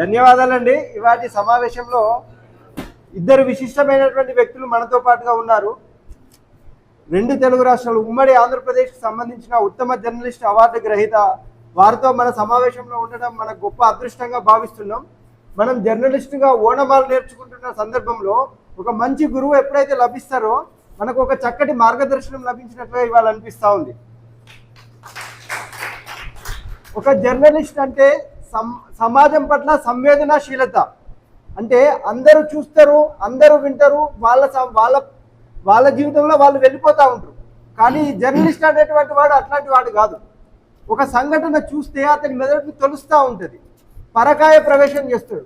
ధన్యవాదాలండి. ఇవాటి సమావేశంలో ఇద్దరు విశిష్టమైనటువంటి వ్యక్తులు మనతో పాటుగా ఉన్నారు. రెండు తెలుగు రాష్ట్రాలు ఉమ్మడి ఆంధ్రప్రదేశ్కి సంబంధించిన ఉత్తమ జర్నలిస్ట్ అవార్డు గ్రహీత వారితో మన సమావేశంలో ఉండడం మన గొప్ప అదృష్టంగా భావిస్తున్నాం. మనం జర్నలిస్టుగా ఓనమాలు నేర్చుకుంటున్న సందర్భంలో ఒక మంచి గురువు ఎప్పుడైతే లభిస్తారో మనకు ఒక చక్కటి మార్గదర్శనం లభించినట్లుగా ఇవాళ అనిపిస్తూ ఉంది. ఒక జర్నలిస్ట్ అంటే సమాజం పట్ల సంవేదనాశీలత. అంటే అందరూ చూస్తారు అందరూ వింటారు వాళ్ళ వాళ్ళ వాళ్ళ జీవితంలో వాళ్ళు వెళ్ళిపోతూ ఉంటారు. కానీ జర్నలిస్ట్ అనేటువంటి వాడు అట్లాంటి వాడు కాదు. ఒక సంఘటన చూస్తే అతని మెదడుకు తొలుస్తూ ఉంటుంది. పరకాయ ప్రవేశం చేస్తాడు.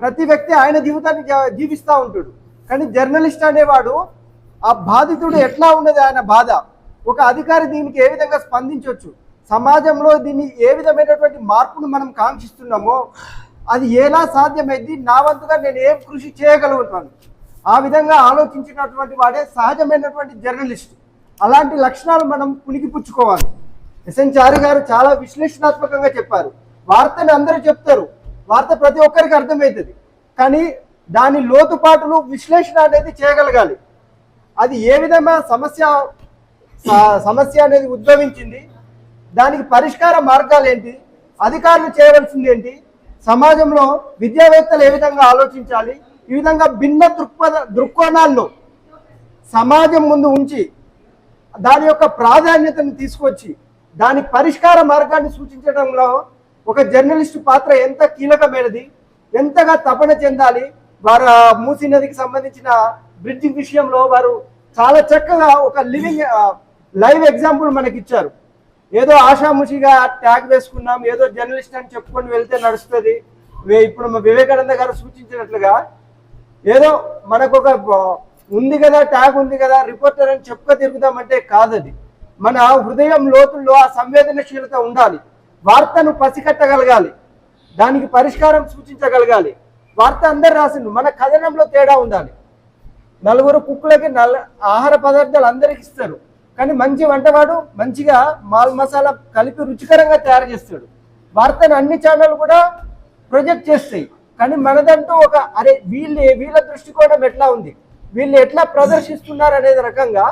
ప్రతి వ్యక్తి ఆయన జీవితాన్ని జీవిస్తూ ఉంటాడు. కానీ జర్నలిస్ట్ అనేవాడు ఆ బాధితుడు ఎట్లా ఉన్నది ఆయన బాధ? ఒక అధికారి దీనికి ఏ విధంగా స్పందించవచ్చు సమాజంలో దీన్ని ఏ విధమైనటువంటి మార్పును మనం కాంక్షిస్తున్నామో అది ఎలా సాధ్యమైంది నా వంతుగా నేను ఏం కృషి చేయగలుగుతాను? ఆ విధంగా ఆలోచించినటువంటి వాడే సహజమైనటువంటి జర్నలిస్ట్. అలాంటి లక్షణాలు మనం పుణికిపుచ్చుకోవాలి ఎస్ఎన్ చారి గారు చాలా విశ్లేషణాత్మకంగా చెప్పారు. వార్తని అందరూ చెప్తారు. వార్త ప్రతి ఒక్కరికి అర్థమవుతుంది. కానీ దాని లోతుపాటులు విశ్లేషణ అనేది చేయగలగాలి. అది ఏ విధమైన సమస్య సమస్య అనేది ఉద్భవించింది? దానికి పరిష్కార మార్గాలు ఏంటి? అధికారులు చేయవలసింది ఏంటి? సమాజంలో విద్యావేత్తలు ఏ విధంగా ఆలోచించాలి? ఈ విధంగా భిన్న దృక్పథ దృక్కోణాల్లో సమాజం ముందు ఉంచి దాని యొక్క ప్రాధాన్యతను తీసుకొచ్చి దాని పరిష్కార మార్గాన్ని సూచించడంలో ఒక జర్నలిస్ట్ పాత్ర ఎంత కీలకమైనది ఎంతగా తపన చెందాలి వారు మూసి మూసీ నదికి సంబంధించిన బ్రిడ్జింగ్ విషయంలో వారు చాలా చక్కగా ఒక లివింగ్ లైవ్ ఎగ్జాంపుల్ మనకి ఇచ్చారు ఏదో ఆషాముషిగా ట్యాగ్ వేసుకున్నాం ఏదో జర్నలిస్ట్ అని చెప్పుకొని వెళ్తే నడుస్తుంది. ఇప్పుడు మా వివేకానంద గారు సూచించినట్లుగా ఏదో మనకు ఒక ఉంది కదా ట్యాగ్ ఉంది కదా రిపోర్టర్ అని చెప్పుక తిరుగుదామంటే కాదది. మన హృదయం లోతుల్లో ఆ సంవేదనశీలత ఉండాలి. వార్తను పసికట్టగలగాలి. దానికి పరిష్కారం సూచించగలగాలి. వార్త అందరు రాసిండు మన కథనంలో తేడా ఉండాలి. నలుగురు కుక్కులకి నల్ల ఆహార పదార్థాలు అందరికి ఇస్తారు. కానీ మంచి వంటవాడు మంచిగా మాల్ మసాలా కలిపి రుచికరంగా తయారు చేస్తాడు. వార్తను అన్ని ఛానల్ కూడా ప్రొజెక్ట్ చేస్తాయి. కానీ మనదంటూ ఒక అరే వీళ్ళు వీళ్ళ దృష్టికోణం ఎట్లా ఉంది? వీళ్ళు ఎట్లా ప్రదర్శిస్తున్నారు అనేది రకంగా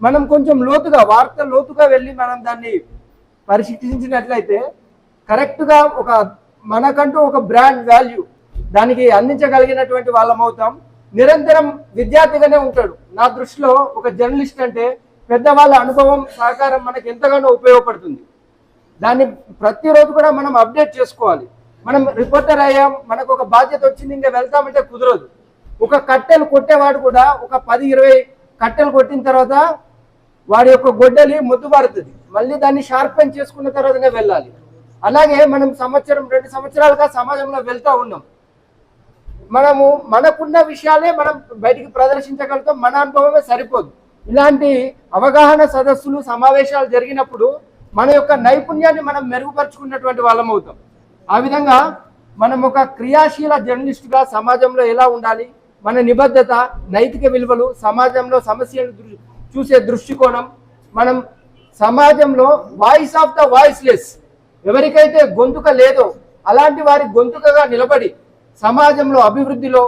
మనం కొంచెం లోతుగా వార్త లోతుగా వెళ్ళి మనం దాన్ని పరిశీలించినట్లయితే కరెక్ట్గా ఒక మనకంటూ ఒక బ్రాండ్ వాల్యూ దానికి అందించగలిగినటువంటి వాళ్ళం అవుతాం నిరంతరం విద్యార్థిగానే ఉంటాడు. నా దృష్టిలో ఒక జర్నలిస్ట్ అంటే పెద్దవాళ్ళ అనుభవం సహకారం మనకి ఎంతగానో ఉపయోగపడుతుంది. దాన్ని ప్రతిరోజు కూడా మనం అప్డేట్ చేసుకోవాలి. మనం రిపోర్టర్ అయ్యాం మనకు ఒక బాధ్యత వచ్చింది ఇంకా వెళ్తామంటే కుదరదు. ఒక కట్టెలు కొట్టేవాడు కూడా ఒక పది ఇరవై కట్టెలు కొట్టిన తర్వాత వాడి యొక్క గొడ్డలి ముద్దుబారుతుంది మళ్ళీ దాన్ని షార్పెన్ చేసుకున్న తర్వాతనే వెళ్ళాలి. అలాగే మనం సంవత్సరం రెండు సంవత్సరాలుగా సమాజంలో వెళ్తా ఉన్నాం. మనము మనకున్న విషయాలే మనం బయటికి ప్రదర్శించగలుగుతాం మన అనుభవమే సరిపోదు. ఇలాంటి అవగాహన సదస్సులు సమావేశాలు జరిగినప్పుడు మన యొక్క నైపుణ్యాన్ని మనం మెరుగుపరుచుకున్నటువంటి వాళ్ళం అవుతాం. ఆ విధంగా మనం ఒక క్రియాశీల జర్నలిస్టుగా సమాజంలో ఎలా ఉండాలి మన నిబద్ధత నైతిక విలువలు సమాజంలో సమస్యను చూసే దృష్టికోణం మనం సమాజంలో వాయిస్ ఆఫ్ ద వాయిస్లెస్ ఎవరికైతే గొంతుక లేదో అలాంటి వారి గొంతుకగా నిలబడి సమాజంలో అభివృద్ధిలో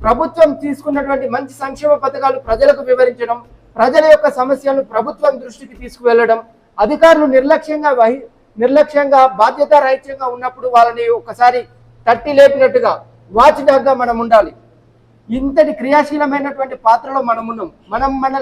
ప్రభుత్వం తీసుకున్నటువంటి మంచి సంక్షేమ పథకాలు ప్రజలకు వివరించడం ప్రజల యొక్క సమస్యలను ప్రభుత్వం దృష్టికి తీసుకువెళ్ళడం అధికారులు నిర్లక్ష్యంగా వహి నిర్లక్ష్యంగా బాధ్యత రహిత్యంగా ఉన్నప్పుడు వాళ్ళని ఒకసారి తట్టి లేపినట్టుగా వాచ్ డాగ్గా మనం ఉండాలి. ఇంతటి క్రియాశీలమైనటువంటి పాత్రలో మనం ఉన్నాం. మనం మన